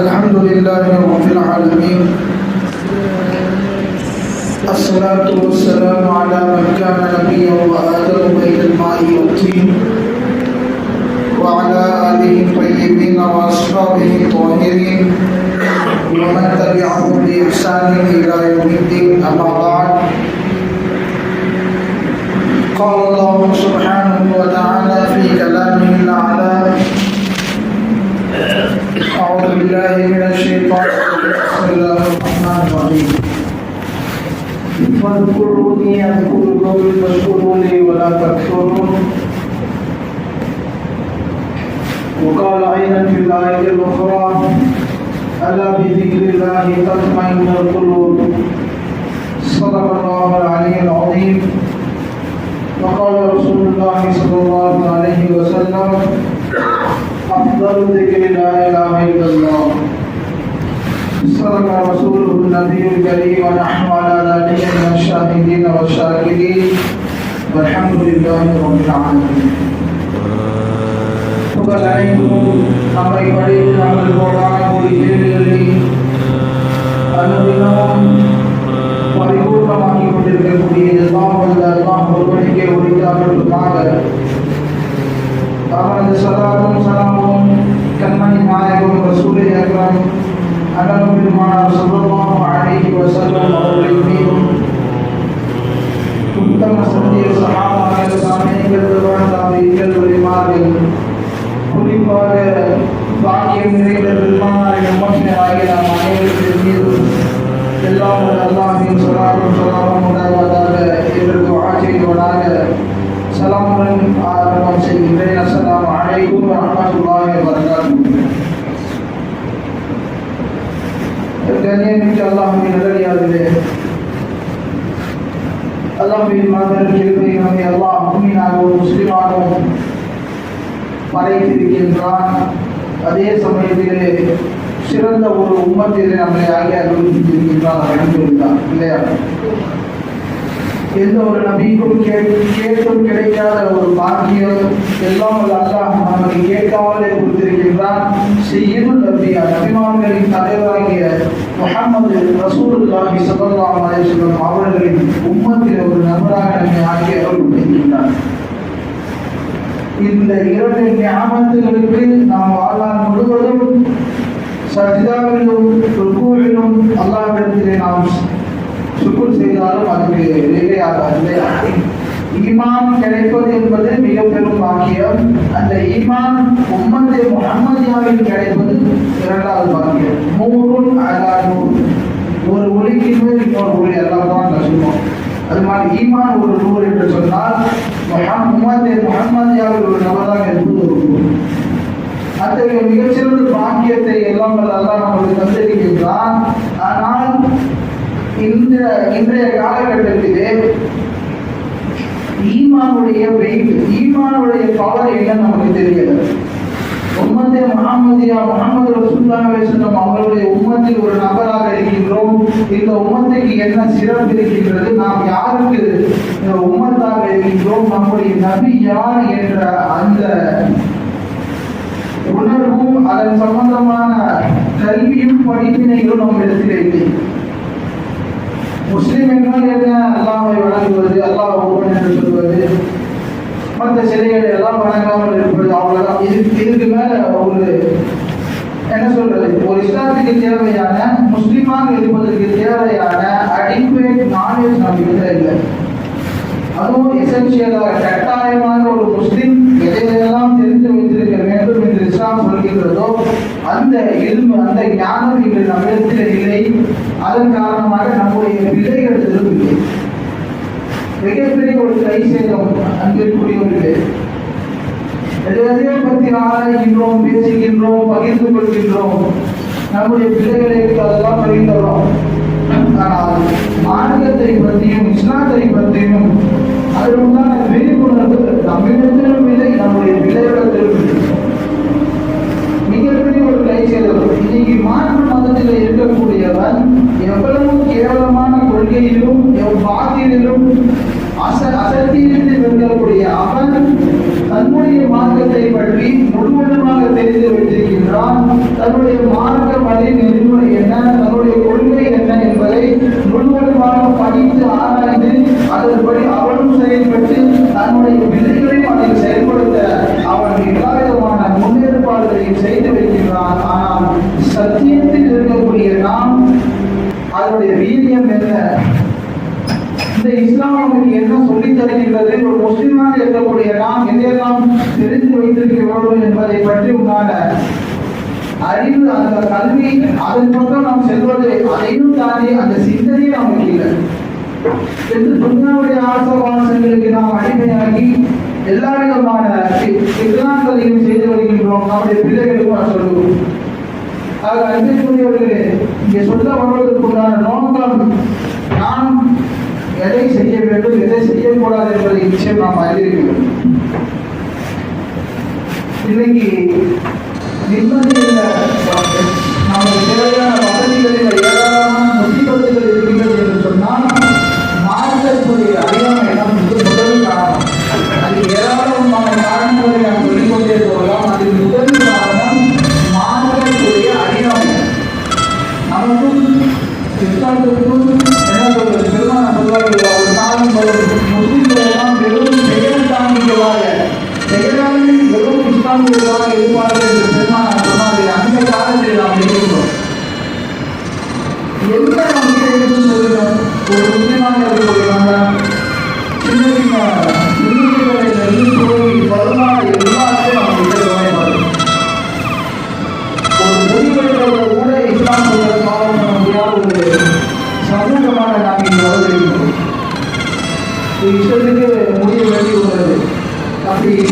الحمد لله رب العالمين. الصلاة والسلام على من كان نبيا وآدم بين الماء والطين. وعلى آله الطيبين وأصحابه الطاهرين. ومن تبعهم بإحسان إلى يوم الدين أما بعد. قال الله سبحانه وتعالى في كلامه الأعلى أعوذ بالله من الشيطان بسم الله الرحمن الرحيم. فاذكروني أذكركم واشكروا ولا تكفرون. وقال أيضا في الآية الأخرى ألا بذكر الله تطمئن القلوب؟ صدق الله العلي العظيم. وقال رسول الله صلى الله عليه وسلم أفضل ذكر لا إله إلا الله صدق رسوله النبي الكريم ونحن على ذلك من الشاهدين والشاكرين والحمد لله رب العالمين புகழ் அனைத்தும் நம்மை படைத்து நாங்கள் போராட கூடி கேள்விகளில் அனுதினமும் பரிபூர்ணமாகி கொண்டிருக்கக்கூடிய எல்லாம் வல்ல அல்லாஹ் ஒருவனுக்கே உரித்தார்களுக்காக அவனது சலாமும் சலாமும் கண்மணி நாயகம் ரசூலை அக்ரம் அண்ணன் பெருமானார் சொல்லலாம் அழகி வசல்லம் அவர்களின் மீதும் உத்தம சத்திய சகாபாக்கள் சாமியங்கள் தாவிகள் வழிமார்கள் குறிப்பாக பாக்கியம் நிறைந்த பெருமானாரின் விமர்சனம் ஆகிய நாம் அனைவருக்கும் மீதும் எல்லாம் அல்லாஹின் சொல்லாரும் சொல்லாமல் உண்டாவதாக இதற்கு ஆச்சரியவனாக சலாமுடன் ஆரம்பம் செய்கின்றேன் அஸ்ஸலாமு அலைக்கும் வரஹ்மத்துல்லாஹி வபரகாத்துஹு கண்ணியமிக்க அல்லாஹின் நல்லடியார்களே அல்லாஹின் மாதர் கிருபை நம்மை அல்லாஹ் முக்மீனாகவும் முஸ்லிமாகவும் மறைத்திருக்கின்றான் அதே சமயத்திலே சிறந்த ஒரு உம்மத்திலே நம்மை ஆகிய அனுபவித்திருக்கின்றான் அடைந்துள்ளான் இல்லையா? எந்த ஒரு நபிக்கும் கேட்டும் கிடைக்காத ஒரு பாக்கியம் எல்லாம் அல்லாஹ் நமக்கு கேட்காமலே கொடுத்திருக்கின்றான். செய்யும் நபியா நபிமான்களின் தலைவராகிய முகமது ரசூலுல்லாஹி ஸல்லல்லாஹு அலைஹி வஸல்லம் அவர்களின் உம்மத்தில் ஒரு நபராக நம்மை ஆகிய அருள் புரிகின்றான் இந்த இரண்டு ஞாபகங்களுக்கு நாம் வாழ்நாள் முழுவதும் சஜிதாவிலும் ருக்குவிலும் அல்லாவிடத்திலே நாம் சுக்குர் செய்தாலும் அதுக்கு வேலையாக ஈமான் கிடைப்பது என்பது மிக பெரும் பாக்கியம். அந்த ஈமான் உம்மதே முகமதியாவில் கிடைப்பது இரண்டாவது பாக்கியம். நூறும் அலாநூறு ஒரு ஒளிக்கு மேல் இன்னொரு ஒளி எல்லாம் தான் சொல்லுவோம் அது மாதிரி ஈமான் ஒரு நூறு என்று சொன்னால் முகமது முகமதியாவில் ஒரு நபராக இருப்பது ஒரு நூறு. அத்தகைய மிகச்சிறந்த பாக்கியத்தை எல்லாம் வல்ல அல்லாஹ் நமக்கு தந்திருக்கின்றான். ஆனால் இந்த இன்றைய காலகட்டத்திலே ஈமானுடைய வெயிட் ஈமானுடைய பவர் என்னன்னு நமக்கு தெரியல. உம்மத்தே முகமதியா முகமது ரசூல்லாவே சொன்னோம் அவர்களுடைய உம்மத்தில் ஒரு நபராக இருக்கின்றோம். இந்த உம்மத்துக்கு என்ன சிறப்பு இருக்கின்றது? நாம் யாருக்கு இந்த உம்மத்தாக இருக்கின்றோம்? நம்முடைய நபி யார் என்ற அந்த உணர்வும் அதன் சம்பந்தமான கல்வியும் படிப்பினைகளும் நம்ம இடத்தில் இல்லை. முஸ்லீம் என்றால் என்ன? அல்லாமை வணங்குவது அல்லாஹ் ஒருவன் என்று சொல்வது. மற்ற சிலைகளை எல்லாம் வணங்காமல் இருப்பது அவ்வளவுதான். இதுக்கு இதுக்கு மேல ஒரு என்ன சொல்றது? ஒரு இஸ்லாத்துக்கு தேவையான முஸ்லீமாக இருப்பதற்கு தேவையான அடிப்பேட் நாலேஜ் நம்ம இல்லை. அதுவும் எசென்சியலாக கட்டாயமாக ஒரு முஸ்லீம் எதையெல்லாம் தெரிந்து வைத்திருக்க வேண்டும் என்று இஸ்லாம் சொல்கின்றதோ அந்த எலும்பு அந்த ஞானம் அதன் காரணமாக நம்முடைய பிள்ளைகள் திரும்பில்லை மிகப்பெரிய ஒரு கை சேதம் அன்பிற்குரியவர்களே எதையோ பற்றி ஆராய்கின்றோம் பேசுகின்றோம் பகிர்ந்து கொள்கின்றோம். நம்முடைய பிள்ளைகளுக்கு அதெல்லாம் பகிர்ந்துள்ளோம் ஆனால் மார்க்கத்தை பற்றியும் இஸ்லாத்தை பற்றியும் அதற்குண்டான விழிப்புணர்வு நம்மிடத்திலும் இல்லை நம்முடைய பிள்ளைகளிடத்திலும் இல்லை. மிகப்பெரிய ஒரு கை சேதம். இன்னைக்கு மாற்று மதத்தில் இருக்க எவ்வளவு கேவலமான கொள்கையிலும் பாத்தியிலும் அச அசத்தியிலிருந்து இருக்கக்கூடிய அவன் தன்னுடைய மார்க்கத்தை பற்றி முழுவதுமாக தெரிந்து வைத்திருக்கின்றான் தன்னுடைய மார்க்க வழி நெறிமுறை என்ன தன்னுடைய கொள்கை என்ன என்பதை முழுவதுமாக படித்து ஆராய்ந்து அதன்படி அவனும் செயல்பட்டு தன்னுடைய பிள்ளைகளையும் அதில் செயல்படுத்த அவன் எல்லா விதமான முன்னேற்பாடுகளையும் செய்து வைக்கின்றான் ஆனால் சத்தியத்தில் இருக்கக்கூடிய நாம் அதனுடைய வீரியம் என்ன? இந்த இஸ்லாம் நமக்கு என்ன சொல்லித் தருகின்றது? ஒரு முஸ்லிமாக இருக்கக்கூடிய நாம் எதையெல்லாம் தெரிந்து வைத்திருக்கிறோம் என்பதை பற்றி உண்டான அறிவு அந்த கல்வி அதன் பக்கம் நாம் செல்வது அதையும் தாண்டி அந்த சிந்தனையே நமக்கு இல்லை. என்று துன்யாவுடைய ஆசவாசங்களுக்கு நாம் அடிமையாகி எல்லா விதமான இஸ்லாம்களையும் செய்து வருகின்றோம். நம்முடைய பிள்ளைகளுக்கும் நான் சொல்லுவோம் ஆக அன்பிற்குரியவர்களே இங்கே சொல்ல வருவதற்குண்டான நோக்கம் நாம் எதை செய்ய வேண்டும் எதை செய்யக்கூடாது என்பதை நிச்சயம் நாம் அறிந்திருக்கிறோம் இன்னைக்கு நிம்மதியில் நமக்கு தேவையான வசதிகளில் ஏராளமான முசிபத்துகள் இருக்கின்றது என்று சொன்னால்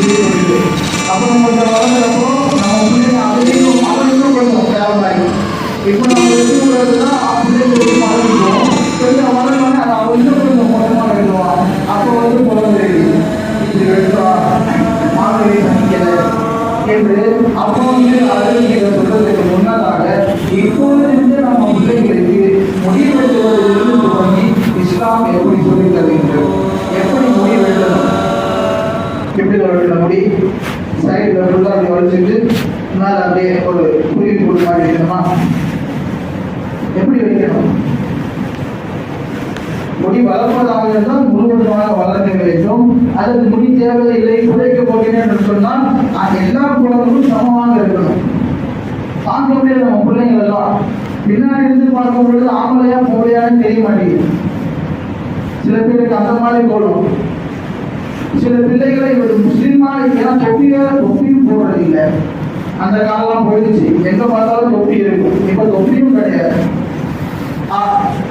அப்போ நம்ம வளர்ந்தப்போ நம்ம பிள்ளைங்க அதையும் அவனுக்கும் கொஞ்சம் தேவையாகி இப்போ நம்ம எடுத்து பிள்ளைங்களுக்கு பழகிடுவோம் கொஞ்சம் வளர்ந்தோடனே கொஞ்சம் மொத்தமாக எழுதுவான் அப்போ வந்து குழந்தை இது எடுத்தா மாதிரி சனிக்கலை என்று அப்போ வந்து அறிவிக்கிற சொல்றதுக்கு முன்னதாக இப்பொழுதிருந்து நம்ம பிள்ளைகளுக்கு முடிவெட்டுவதிலிருந்து தொடங்கி இஸ்லாம் எப்படி சொல்லி எப்படி வெட்டணும் முடி சைடில் ஃபுல்லாக அப்படி வளைச்சிட்டு மேலே அப்படியே ஒரு குருவி போட்டு மாதிரி வைக்கணுமா எப்படி வைக்கணும்? முடி வளர்ப்பதாக இருந்தால் முழுவதுமாக வளர்க்க வேண்டும். அல்லது முடி தேவையில்லை குறைக்க போகிறேன் என்று சொன்னால் எல்லா குழந்தைகளும் சமமாக இருக்கணும். பார்க்க முடியாது நம்ம பிள்ளைங்கள் எல்லாம் பின்னாடி இருந்து பார்க்கும் பொழுது ஆம்பளையா பொம்பளையான்னு தெரிய மாட்டேங்குது. சில பேருக்கு அந்த மாதிரி போடும் சில பிள்ளைகளை ஒரு முஸ்லீமா ஏன்னா தொப்பிய தொப்பியும் போடுறது இல்லை அந்த காலம்லாம் போயிடுச்சு. எங்க பார்த்தாலும் தொப்பி இருக்கும். இப்ப தொப்பியும் கிடையாது.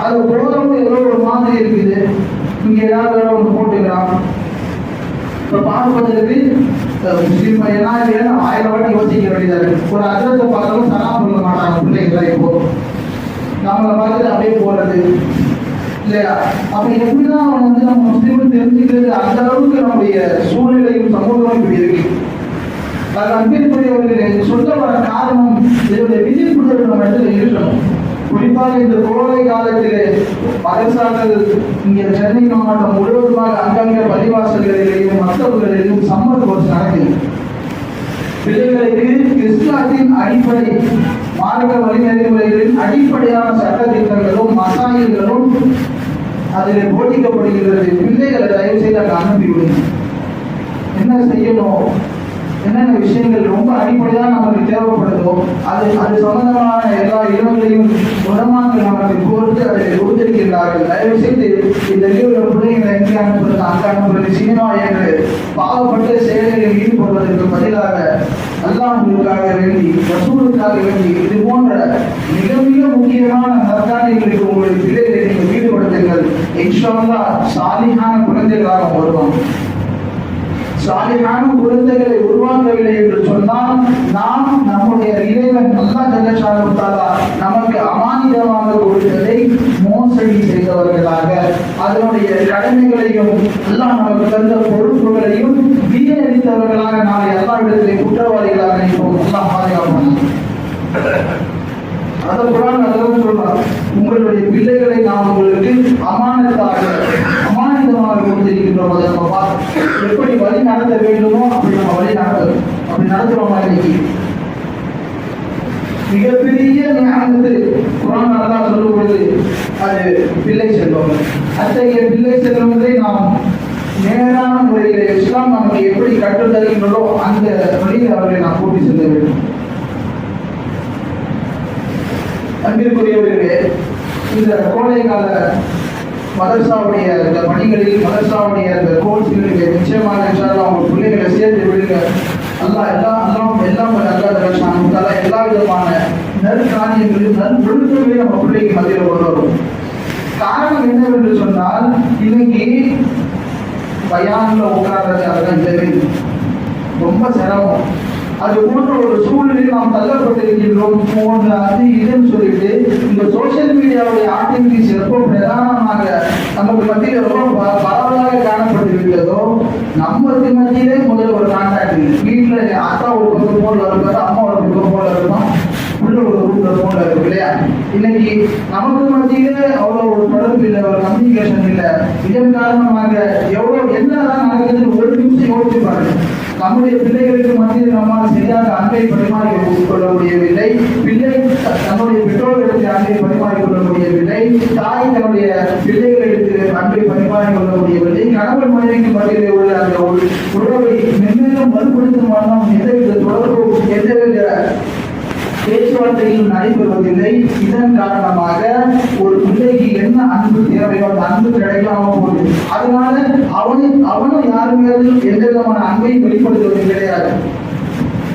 அது போடுறவங்க ஏதோ ஒரு மாதிரி இருக்குது. இங்க ஏதாவது வேற ஒன்று போட்டுக்கிறான் இப்ப பார்ப்பதற்கு முஸ்லீம் பையனா இல்லையா ஆயிரம் வாட்டி யோசிக்க வேண்டியதா இருக்கு. ஒரு அதிரத்தை பார்த்தாலும் சரா பண்ண மாட்டாங்க பிள்ளைங்களா இப்போ. நம்மளை பார்த்துட்டு அப்படியே போறது இல்லையா? அப்ப எப்படிதான் அவன் வந்து நம்ம முஸ்லீம் தெரிஞ்சுக்கிறது அந்த அளவுக்கு நம்முடைய சூழ்நிலையும் சமூகமும் இப்படி இருக்கு. அது அன்பிற்குரியவர்களே சொல்ல வர காரணம் இதனுடைய விழிப்புணர்வு நம்ம இடத்துல இருக்கணும். குறிப்பாக இந்த கோடை காலத்திலே அரசாங்கம் இங்கே சென்னை மாவட்டம் முழுவதுமாக அங்கங்கே பள்ளிவாசல்களிலேயும் மற்றவர்களிலும் சம்மர் கோர்ஸ் நடக்குது. பிள்ளைகளுக்கு இஸ்லாத்தின் அடிப்படை மார்க்க வழிநெறிமுறைகளின் அடிப்படையான சட்ட திட்டங்களும் மசாயில்களும் அதில் போட்டிக்கப்படுகிறது. பிள்ளைகளை தயவு செய்து அங்கே அனுப்பிவிடுங்க என்ன செய்யணும்? என்னென்ன விஷயங்கள் ரொம்ப அடிப்படையாக நமக்கு தேவைப்படுதோ அது அது சம்பந்தமான எல்லா இடங்களையும் குணமாக நமக்கு கொடுத்து அதை கொடுத்திருக்கின்றார்கள். தயவு செய்து இந்த லீவுல பிள்ளைங்களை எங்கே அனுப்புறது? அங்கே அனுப்புறது சினிமா என்று பாவப்பட்ட செயல்களில் ஈடுபடுவதற்கு பதிலாக அல்லாஹுக்காக வேண்டி ரசூலுக்காக வேண்டி இது போன்ற மிக மிக முக்கியமான நற்காரியங்களுக்கு உங்களுடைய பிள்ளைகளை நீங்கள் ஈடுபடுத்துங்கள். இன்ஷால்லா அல்லாஹ் சாலிஹான குழந்தைகளாக வருவோம் சாலிகான குழந்தைகளை உருவாக்கவில்லை என்று சொன்னால் நாம் நம்முடைய இறைவன் நல்லா ஜல்லஷாலா நமக்கு அமானிதமாக கொடுத்ததை மோசடி செய்தவர்களாக அதனுடைய கடமைகளையும் எல்லாம் நமக்கு தந்த பொறுப்புகளையும் வீணடித்தவர்களாக நாளை எல்லா இடத்திலே குற்றவாளிகளாக நிற்போம். எல்லாம் பாதுகாப்போம் அந்த குரான் அளவு சொல்றார் உங்களுடைய பிள்ளைகளை நாம் உங்களுக்கு அமானத்தாக அமானிதமாக கொடுத்திருக்கின்றோம். அதை நம்ம பார்த்து எப்படி வழி நடத்த வேண்டுமோ அப்படி நம்ம வழி நடத்தணும். அப்படி நடத்துறோமா இன்னைக்கு? மிகப்பெரிய ஞானத்து குரான் அல்லாஹ் சொல்லும் பொழுது அது பிள்ளை செல்வம். அத்தகைய பிள்ளை செல்வத்தை நாம் நேரான முறையில் இஸ்லாம் நமக்கு எப்படி கற்றுத் தருகின்றதோ அந்த வழியில் அவர்களை நாம் கூட்டி செல்ல வேண்டும். அன்பிற்குரியவர்களே இந்த கோடை கால மதர்சாவுடைய இந்த பணிகளில் மதர்சாவுடைய இந்த கோர்ஸ்களுக்கு நிச்சயமாக இன்ஷால்லா அவங்க பிள்ளைகளை சேர்த்து விடுங்க. நல்லா எல்லாம் எல்லாம் எல்லாம் அல்லாத எல்லா விதமான நற்காரியங்களையும் நற்கொழுக்கங்களையும் நம்ம பிள்ளைக்கு மத்தியில் கொண்டு வரும். காரணம் என்னவென்று சொன்னால் இன்னைக்கு பயானில் உட்கார்றது அதெல்லாம் இல்லவே இல்லை. ரொம்ப சிரமம். அது போன்ற ஒரு சூழ்நிலையில் நாம் தள்ளப்பட்டிருக்கின்றோம். போன்ற அது இதுன்னு சொல்லிட்டு இந்த சோசியல் மீடியாவுடைய ஆக்டிவிட்டிஸ் எப்போ பிரதானமாக நமக்கு மத்தியில் ரொம்ப ப- பரவலாக காணப்பட்டு விட்டதோ நமக்கு மத்தியிலே முதல்ல ஒரு கான்டாக்ட் வீட்டில் அக்கா ஒரு பக்கம் போன்ல இருப்பாரு அம்மா ஒரு பக்கம் போன்ல இருப்பான் உள்ள ஒரு ரூம்ல போன்ல இருக்கு இல்லையா? இன்னைக்கு நமக்கு மத்தியிலே அவ்வளவு ஒரு தொடர்பு இல்லை ஒரு கம்யூனிகேஷன் இல்லை. இதன் காரணமாக எவ்வளவு என்னதான் நடக்குதுன்னு ஒரு நிமிஷம் யோசிச்சு பாருங்க. நம்முடைய பிள்ளைகளுக்கு மத்தியில் நம்மால் சரியாக அன்பை பரிமாறி கொள்ள முடியவில்லை பிள்ளை தன்னுடைய பெற்றோர்களுக்கு அன்பை பரிமாறி கொள்ள முடியவில்லை தாய் தன்னுடைய பிள்ளைகளுக்கு அன்பை பரிமாறி கொள்ள முடியவில்லை கணவன் மனைவிக்கு மத்தியிலே உள்ள அந்த உறவை மென்மேலும் வலுப்படுத்தும் வண்ணம் எந்தவித தொடர்பும் எந்தவித பேச்சுவார்த்தைகள் நடைபெறுவதில்லை. இதன் காரணமாக ஒரு பிள்ளைக்கு என்ன அன்பு தேவையோ அந்த அன்பு கிடைக்காம போகுது. அதனால அவனை அவனும் யார் மேலும் எந்த விதமான அன்பையும் வெளிப்படுத்துவது கிடையாது.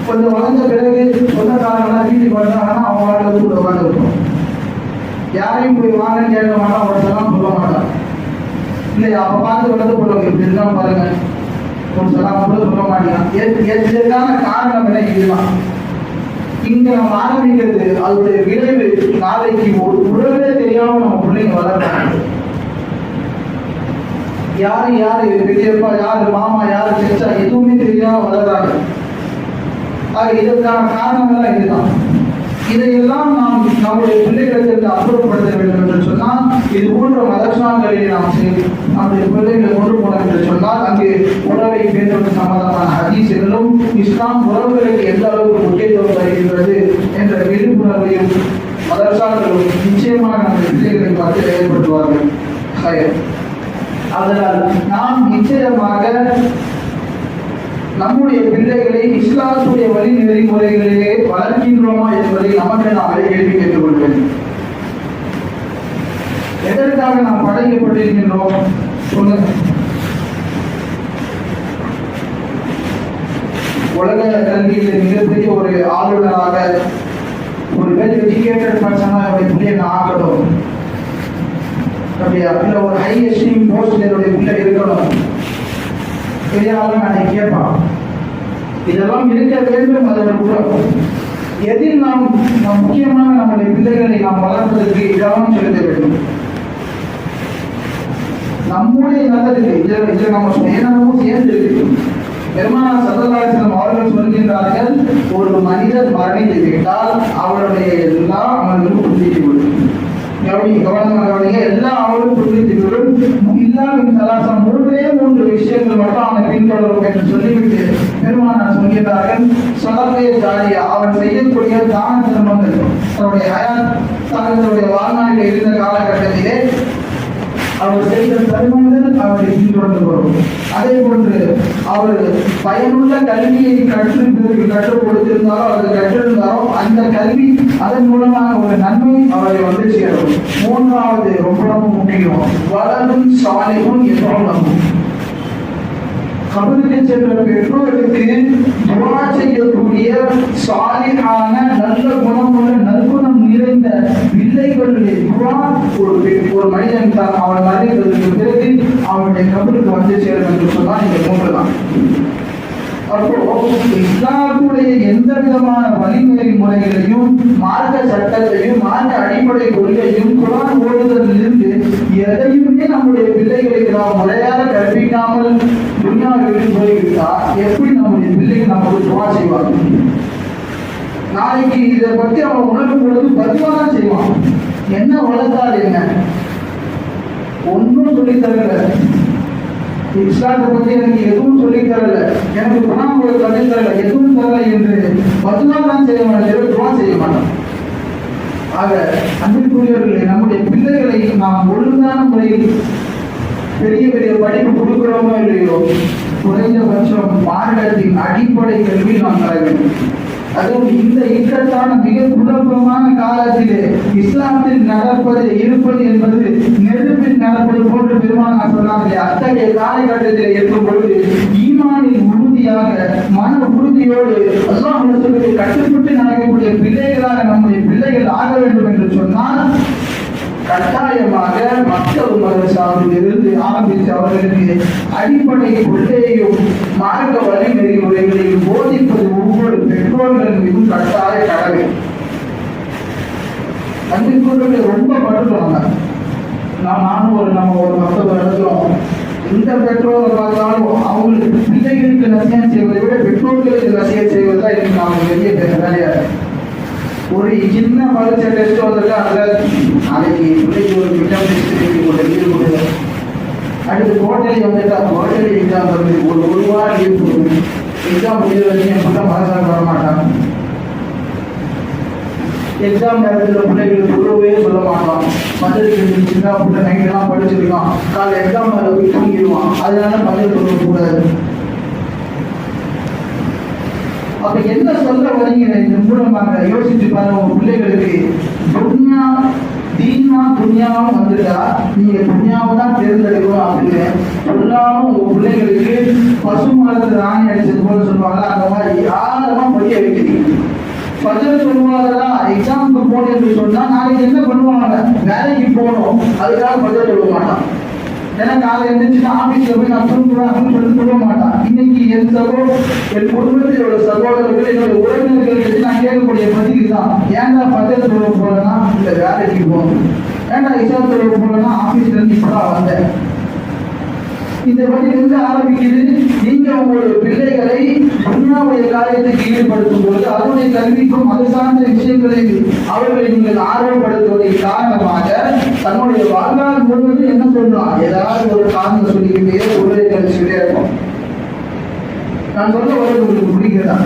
கொஞ்சம் வளர்ந்த பிறகு சொந்தக்காரங்களாம் வீட்டுக்கு வந்தாங்கன்னா அவங்க வாழ்க்கை கூட உட்காந்துருக்கும் யாரையும் போய் வாங்க கேட்க மாட்டான் ஒருத்தெல்லாம் சொல்ல மாட்டான் இல்லையா? அப்ப பார்த்து வளர்ந்து போடுவாங்க இப்படி இருந்தாலும் பாருங்க. ஒரு சொல்லாம கூட சொல்ல மாட்டேங்கான் இதற்கான காரணம் என்ன? இதுதான். இங்க நம்ம ஆரம்பிக்கிறது அதோடைய விளைவு நாளைக்கு ஒரு உறவே தெரியாம நம்ம பிள்ளைங்க வளர்றாங்க. யாரு யாரு பெரியப்பா யாரு மாமா யாரு செச்சா எதுவுமே தெரியாம வளர்றாங்க. ஆக இதற்கான காரணம் எல்லாம் இதுதான். இதையெல்லாம் நாம் நம்முடைய பிள்ளைகளுக்கு அப்புறப்படுத்த வேண்டும் என்று சொன்னால் இது போன்ற மதச்சாங்களை நாம் செய்து நம்முடைய பிள்ளைகளை கொண்டு போனோம் என்று சொன்னால் அங்கே உறவை பேணுவது சம்பந்தமான ஹதீசுகளும் இஸ்லாம் உறவுகளுக்கு எந்த அளவுக்கு முக்கியத்துவம் தருகின்றது என்ற விழிப்புணர்வையும் மதர்சாக்களும் நிச்சயமாக நம்முடைய பிள்ளைகளை பார்த்து ஏற்படுத்துவார்கள். அதனால் நாம் நிச்சயமாக நம்முடைய பிள்ளைகளை இஸ்லாத்துடைய வழி நெறிமுறைகளிலே வளர்க்கின்றோமா என்பதை நமக்கு நாமே கேள்வி கேட்டுக்கொள்வேன் எதற்காக நாம் படைக்கப்பட்டிருக்கின்றோம்? சொல்லுங்க. உலக கல்வியில் மிகப்பெரிய ஒரு ஆளுநராக ஒரு வெல் எஜுகேட்டட் பர்சனாக என்னுடைய பிள்ளையை நான் ஆகட்டும் அப்படியா? இல்லை ஒரு ஹை எஸ்டீம் போஸ்ட் என்னுடைய பிள்ளை இருக்கணும். பெரியாலும் நான் கேட்பான். இதெல்லாம் இருக்க வேண்டும் அது ஒரு குணம் எதில் நாம் நாம் முக்கியமாக நம்முடைய பிள்ளைகளை நாம் வளர்ப்பதற்கு இதெல்லாம் செலுத்த வேண்டும். நம்முடைய நல்லதுக்கு இதில் இதில் நம்ம சுயநலமும் சேர்ந்து இருக்கு பெருமானா சல்லல்லாஹு அவர்கள் சொல்கின்றார்கள் ஒரு மனிதர் மரணித்து விட்டால் அவருடைய எல்லா அமல்களும் புரிந்து கவனி கவனமாக கவனிங்க எல்லா அவரும் புரிந்து விடும் இல்லாவின் சலாசம் மூன்றே மூன்று விஷயங்கள் மட்டும் அவனை பின்தொடரும் என்று சொல்லிவிட்டு பெருமானார் சொல்கிறார்கள் சலத்தைய ஜாலியா அவன் செய்யக்கூடிய தான தர்மங்கள் தன்னுடைய ஹயாத் தன்னுடைய வாழ்நாளில் இருந்த காலகட்டத்திலே அவர் செய்த தர்மங்கள் அவரை பின்தொடர்ந்து வரும். அதே போன்று அவர் பயனுள்ள கல்வியை கற்று பிறகு கற்றுக் கொடுத்திருந்தாரோ அல்லது கற்றிருந்தாரோ அந்த கல்வி அதன் மூலமாக ஒரு நன்மை அவரை வந்து சேரும். மூன்றாவது ரொம்ப ரொம்ப முக்கியம். வளரும் சாலையும் எவ்வளவு கபருக்கு சென்ற பெற்றோருக்கு துவா செய்யக்கூடிய சாலிகான நல்ல குணமுள்ள நற்குணம் நிறைந்த பிள்ளைகளுடைய துவா. ஒரு பெ- ஒரு மனிதன் தான் அவன் மறைந்ததற்கு பிறகு அவனுடைய கபருக்கு வந்து சேரும் என்று சொன்னால் இந்த மூன்று தான். அப்போ இஸ்லாத்துடைய எந்த விதமான வழிமுறை முறைகளையும் மார்க்க சட்டத்தையும் மார்க்க அடிப்படை கொள்கையும் குரான் ஓடுதலிலிருந்து எதையுமே நம்முடைய பிள்ளைகளுக்கு நாம் முறையாக கற்பிக்காமல் துன்யாவில் போய்விட்டால் எப்படி நம்முடைய பிள்ளைகள் நமக்கு துவா செய்வார்கள்? நாளைக்கு இதை பத்தி அவன் உணரும் பொழுது பதிவாக செய்வான். என்ன வளர்த்தால் என்ன? ஒன்றும் சொல்லித் தரல. இஸ்லாத்தை பத்தி எனக்கு எதுவும் சொல்லி தரல. எனக்கு குணாமுறை சொல்லி தரல. எதுவும் தரல என்று பதுவா தான் செய்ய மாட்டேன். துவா செய்ய மாட்டோம் ஆக அன்பிற்குரியவர்களே நம்முடைய பிள்ளைகளை நாம் ஒழுங்கான முறையில் பெரிய பெரிய படிப்பு கொடுக்கிறோமோ இல்லையோ குறைந்தபட்சம் மாநிலத்தின் அடிப்படை கல்வி நாம் தர வேண்டும். அதுவும் இந்த இக்கட்டான மிக குழப்பமான காலத்திலே இஸ்லாத்தில் நடப்பது இருப்பது என்பது நெருப்பில் நடப்பது போன்று பெருமானார் சொன்னார்களே அத்தகைய காலகட்டத்தில் இருக்கும் பொழுது ஈமானில் உறுதியாக மன உறுதியோடு அல்லாஹ் கட்டுப்பட்டு நடக்கக்கூடிய பிள்ளைகளாக நம்முடைய பிள்ளைகள் ஆக வேண்டும் என்று சொன்னால் கட்டாயமாக மக்கள் மதரசாவில் இருந்து ஆரம்பித்து அவர்களுக்கு அடிப்படை கொள்கையையும் மார்க்க வழி நெறிமுறைகளையும் போதிப்பது ஒவ்வொரு பெற்றோர்கள் மீதும் கட்டாய கடமை அன்பிற்குரியவர்கள் ரொம்ப படுத்துவாங்க நான் நானும் ஒரு நம்ம ஒரு மருத்துவ நடத்துறோம் எந்த பெற்றோரை பார்த்தாலும் அவங்களுக்கு பிள்ளைகளுக்கு நசியம் செய்வதை விட பெற்றோர்களுக்கு நசியம் செய்வது தான் எனக்கு அவங்க பெரிய வேலையா இருக்கு. ஒரு சின்ன பரீட்சை டெஸ்ட் வந்திருக்கு அதில் நாளைக்கு பிள்ளைக்கு ஒரு மிட்டம் டெஸ்ட் இருக்கு கொண்டு லீவ் கொடுங்க. அடுத்து குவார்டர்லி வந்துட்டா குவார்டர்லி எக்ஸாம் வருது ஒரு ஒரு வாரம் லீவ் கொடுங்க. எக்ஸாம் முடிஞ்ச வரைக்கும் என் பிள்ளை மனசாக வர மாட்டான். எக்ஸாம் நேரத்தில் பிள்ளைகளுக்கு சொல்லவே சொல்ல மாட்டோம் மதுரைக்கு சின்ன பிள்ளை நைட்டெல்லாம் படிச்சிருக்கான். காலை எக்ஸாம் போய் தூங்கிடுவான். அதனால பதில் சொல்லக்கூடாது அப்ப என்ன சொல்ல வரீங்க? இந்த மூலமாக யோசிச்சு பாருங்க உங்க பிள்ளைகளுக்கு துன்யா தீனா துன்யாவும் வந்துட்டா நீங்க துன்யாவை தான் தேர்ந்தெடுக்கணும் அப்படின்னு சொல்லாம உங்க பிள்ளைகளுக்கு பசு மரத்து ராணி அடிச்சது போல சொல்லுவாங்க. அந்த மாதிரி யாரமா படிய வைக்கிறீங்க பஜர் சொல்லுவாங்களா எக்ஸாமுக்கு போனேன் சொன்னா நாளைக்கு என்ன பண்ணுவாங்க? வேலைக்கு போகணும். அதுக்காக பஜர் சொல்ல மாட்டான் ஏன்னா காலை எழுந்திரிச்சு ஆபீஸ்ல போய் நான் தூங்குவேன் அப்படின்னு சொல்லி சொல்ல மாட்டான் இன்னைக்கு என் சகோ என் குடும்பத்தில் உள்ள சகோதரர்கள் என்னோட உறவினர்கள் வச்சு நான் கேட்கக்கூடிய பதிவு தான் ஏன்டா பஜர் சொல்ல போறேன்னா இல்ல வேலைக்கு போகணும் ஏன்டா இசா சொல்ல போலன்னா ஆபீஸ்ல இருந்து இப்பதான் வந்தேன் இந்த வழி எங்க ஆரம்பிக்குது. நீங்க உங்களுடைய பிள்ளைகளை அண்ணாவுடைய காரியத்துக்கு ஈடுபடுத்தும் பொழுது அதனுடைய கல்விக்கும் அது சார்ந்த விஷயங்களை அவர்களை நீங்கள் ஆர்வப்படுத்துவதன் காரணமாக தன்னுடைய வாழ்நாள் முழுவதும் என்ன சொல்லலாம் ஏதாவது ஒரு காரணம் சொல்லிக்கிட்டே ஒரு கழிச்சுக்கிட்டே இருக்கும் நான் சொல்ல வருவது உங்களுக்கு பிடிக்கிறதா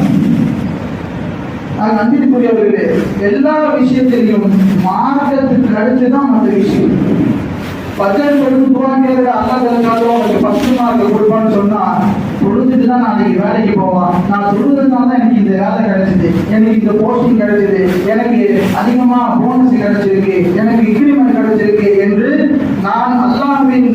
நான் நன்றிக்குரியவர்களே எல்லா விஷயத்திலையும் மார்க்கத்துக்கு அடுத்து தான் மற்ற விஷயம். பஜன் கொடுத்து துவாங்கிறத அல்லா தெரிஞ்சாலும் அவனுக்கு ஃபர்ஸ்ட் மார்க் கொடுப்பான்னு சொன்னா தொழுதுட்டு தான் நாளைக்கு வேலைக்கு போவான். நான் தொழுதுனால தான் எனக்கு இந்த வேலை கிடைச்சது. எனக்கு இந்த போஸ்டிங் கிடைச்சது. எனக்கு அதிகமாக போனஸ் கிடைச்சிருக்கு. எனக்கு இன்கிரிமெண்ட் கிடைச்சிருக்கு என்று நான் அல்லாவின்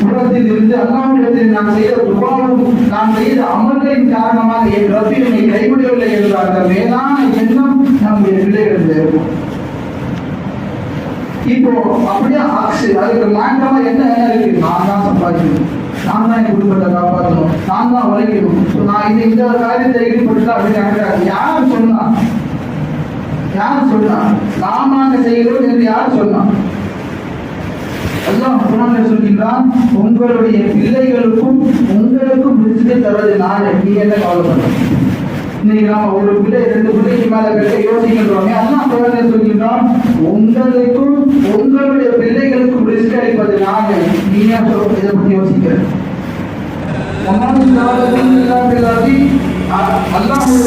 புறத்தில் இருந்து அல்லாஹ்விடத்தில் நான் செய்த துபாவும் நான் செய்த அமல்களின் காரணமாக என் ரப்பி என்னை கைவிடவில்லை என்ற அந்த மேலான எண்ணம் நம்முடைய பிள்ளைகளில் இருக்கும் இப்போ அப்படியே ஆக்சி அதுக்கு மாற்றமா என்ன இருக்கு? நான் தான் சம்பாதிக்கணும். நான் தான் என் குடும்பத்தை காப்பாற்றணும். நான் தான் உழைக்கணும். நான் இந்த இந்த காரியத்தை ஈடுபட்டு அப்படின்னு நினைக்கிறாங்க. யார் சொன்னா? யார் சொன்னா? நாம அங்க செய்கிறோம் என்று யார் சொன்னா? அல்லாஹ் குரான் சொல்கின்றான் உங்களுடைய பிள்ளைகளுக்கும் உங்களுக்கும் ரிஸ்கை தருவது நானே நீ என்ன கவலைப்படுற இன்னைக்கு நாம ஒரு பிள்ளை ரெண்டு பிள்ளைக்கு மேல கட்ட யோசிக்கின்றோமே அதான் குரானில் சொல்கின்றான் உங்களுக்கும் உங்களுடைய பிள்ளைகளுக்கும் ரிஸ்க் அளிப்பது நானே நீ ஏன் இதை பத்தி யோசிக்கிறேன் ஒன்றாவது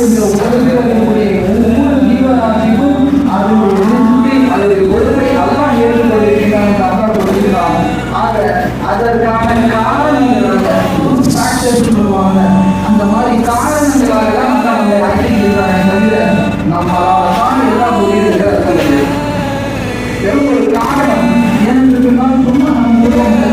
இந்த உலகத்தில் இருக்கக்கூடிய ஒவ்வொரு ஜீவராசிக்கும் அது அல்லது ஒருமை அல்ல ஏற்றுக்கொண்டிருக்கிறான் என்று அல்லாஹ் கொடுக்கிறான் ஆக அதற்கான காரணங்கள் ஃபேக்டர்ஸ் சொல்லுவாங்க. அந்த மாதிரி காரணங்களாக தான் நம்ம நம்மை அழைக்கிறானே தவிர நம்மளால தான் எல்லாம் முடியுது ஒரு காரணம் ஏன்னு சொன்னால் சும்மா நம்ம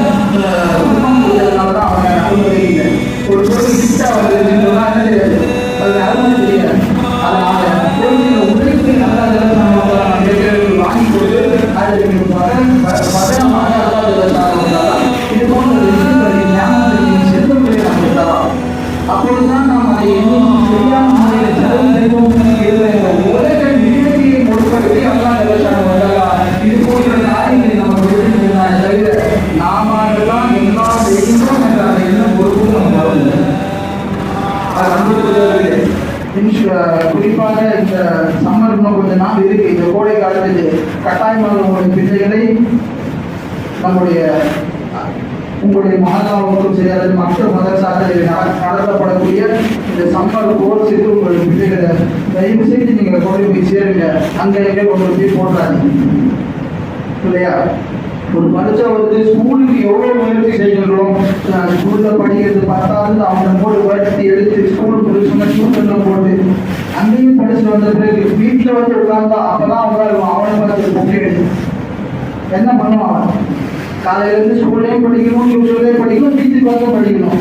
கோடை கட்டாயமாக உங்களுடைய பிள்ளைகளை நம்முடைய உங்களுடைய மகளாவுக்கும் சரி அல்லது மற்ற மதரசாக்களில் நடத்தப்படக்கூடிய இந்த சம்மர் கோர்ஸுக்கு உங்களுடைய பிள்ளைகளை தயவு செய்து நீங்கள் கொண்டு போய் சேருங்க. அங்கே எங்கே கொண்டு போய் போடுறாங்க இல்லையா? ஒரு மனுஷன் வந்து ஸ்கூலுக்கு எவ்வளோ முயற்சி செய்கின்றோம்? ஸ்கூலில் படிக்கிறது பத்தாவது அவனை போட்டு வளர்த்தி எடுத்து ஸ்கூலுக்கு போய் டியூஷனில் போட்டு அங்கேயும் படிச்சு வந்த பிறகு வீட்டில் வந்து உட்கார்ந்தா அப்பதான் உட்காருவான் அவனை பார்த்து புக்கு என்ன பண்ணுவான் அவன்? காலையில இருந்து ஸ்கூல்லையும் படிக்கணும் டியூஷன்லையும் படிக்கணும் வீட்டுக்கு வந்து படிக்கணும்.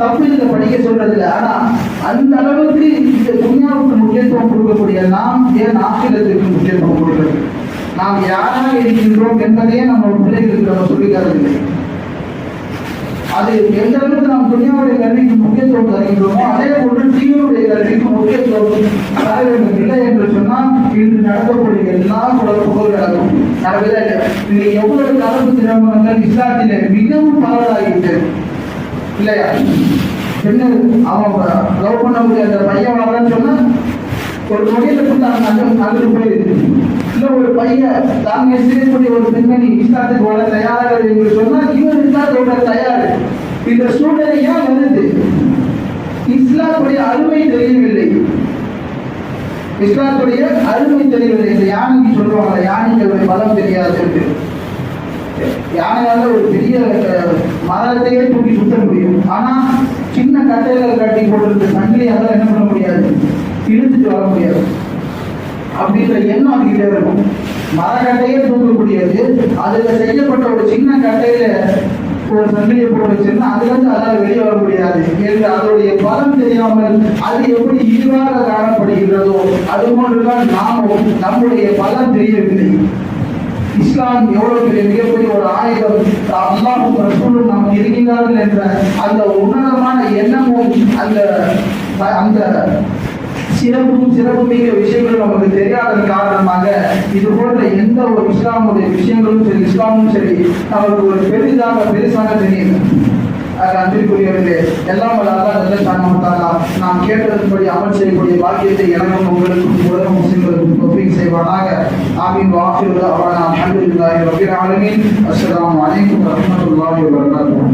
தப்பு இதை படிக்க சொல்றது இல்லை. ஆனா அந்த அளவுக்கு இந்த துணியாவுக்கு முக்கியத்துவம் கொடுக்கக்கூடிய நாம் ஏன் ஆசிரியத்துக்கு முக்கியத்துவம் கொடுக்கறது? நாம் யாராக இருக்கின்றோம் என்பதையே நம்ம பிள்ளைகளுக்கு நம்ம சொல்லித் அது எந்த அளவுக்கு நாம் துணியாவுடைய கல்விக்கு முக்கியத்துவம் தருகின்றோமோ அதே போன்று தீனுடைய கல்விக்கு முக்கியத்துவம் தர வேண்டும். இல்லை என்று சொன்னால் இன்று நடக்கக்கூடிய எல்லா குழப்பங்களும் நடக்கும் நடக்கவே இல்லை இன்னைக்கு எவ்வளவு கலப்பு திருமணங்கள் இஸ்லாத்திலே மிகவும் பரவலாகிவிட்டது இல்லையா? என்ன அவன் லவ் பண்ணக்கூடிய அந்த பையன் வரலன்னு சொன்னா ஒரு நொடியில கூட அந்த நகரு போயிருக்கு ஒரு பையன் தாங்க செய்யக்கூடிய ஒரு பெண்மணி இஸ்லாத்துக்கு வர தயாராக என்று சொன்னால் இவர் இஸ்லாத்தோட தயார். இந்த சூழ்நிலை ஏன் வருது? இஸ்லாத்துடைய அருமை தெரியவில்லை. இஸ்லாத்துடைய அருமை தெரியவில்லை. இந்த யானைக்கு சொல்லுவாங்க யானைகளுடைய பலம் தெரியாது என்று. யானையால ஒரு பெரிய மரத்தையே தூக்கி சுத்த முடியும். ஆனா சின்ன கட்டைகள் கட்டி போட்டு சங்கிலியால என்ன பண்ண முடியாது? இழுத்துட்டு வர முடியாது. அப்படின்ற எண்ணம் அதுகிட்டே இருக்கும். மரக்கட்டையே தூங்கக்கூடியது அதுல செய்யப்பட்ட ஒரு சின்ன கட்டையில ஒரு சங்கிலியை போட்டு வச்சிருந்தா அதுல இருந்து அதால் வெளியே வர முடியாது. என்று அதோடைய பலம் தெரியாமல் அது எப்படி ஈவாக காணப்படுகின்றதோ அது போன்றுதான் நாமும் நம்முடைய பலம் தெரியவில்லை. இஸ்லாம் எவ்வளவு பெரிய மிகப்பெரிய ஒரு ஆயுதம்? அல்லாஹும் ரசூலும் நாம் இருக்கிறார்கள் என்ற அந்த உன்னதமான எண்ணமும் அந்த அந்த சிறப்பும் சிறப்புமிக்க விஷயங்களும் நமக்கு தெரியாத காரணமாக இது போன்ற எந்த ஒரு இஸ்லாமுடைய விஷயங்களும் சரி இஸ்லாமும் சரி நமக்கு ஒரு பெரிதாக பெருசாக தெரியுது ஆக அன்பிற்குரியவர்களே எல்லாம் வல்ல நல்ல ஜல்ல ஷானஹு நாம் கேட்டதன்படி அமல் செய்யக்கூடிய பாக்கியத்தை எனக்கும் உங்களுக்கும் உலக முஸ்லிம்களுக்கும் தௌஃபீக் செய்வானாக. ஆமீன். வாஹிரு தஅவானா அல்ஹம்துலில்லாஹி ரப்பில் ஆலமீன். அஸ்ஸலாமு அலைக்கும் வரஹ்மத்துல்லாஹி வபரகாத்துஹு.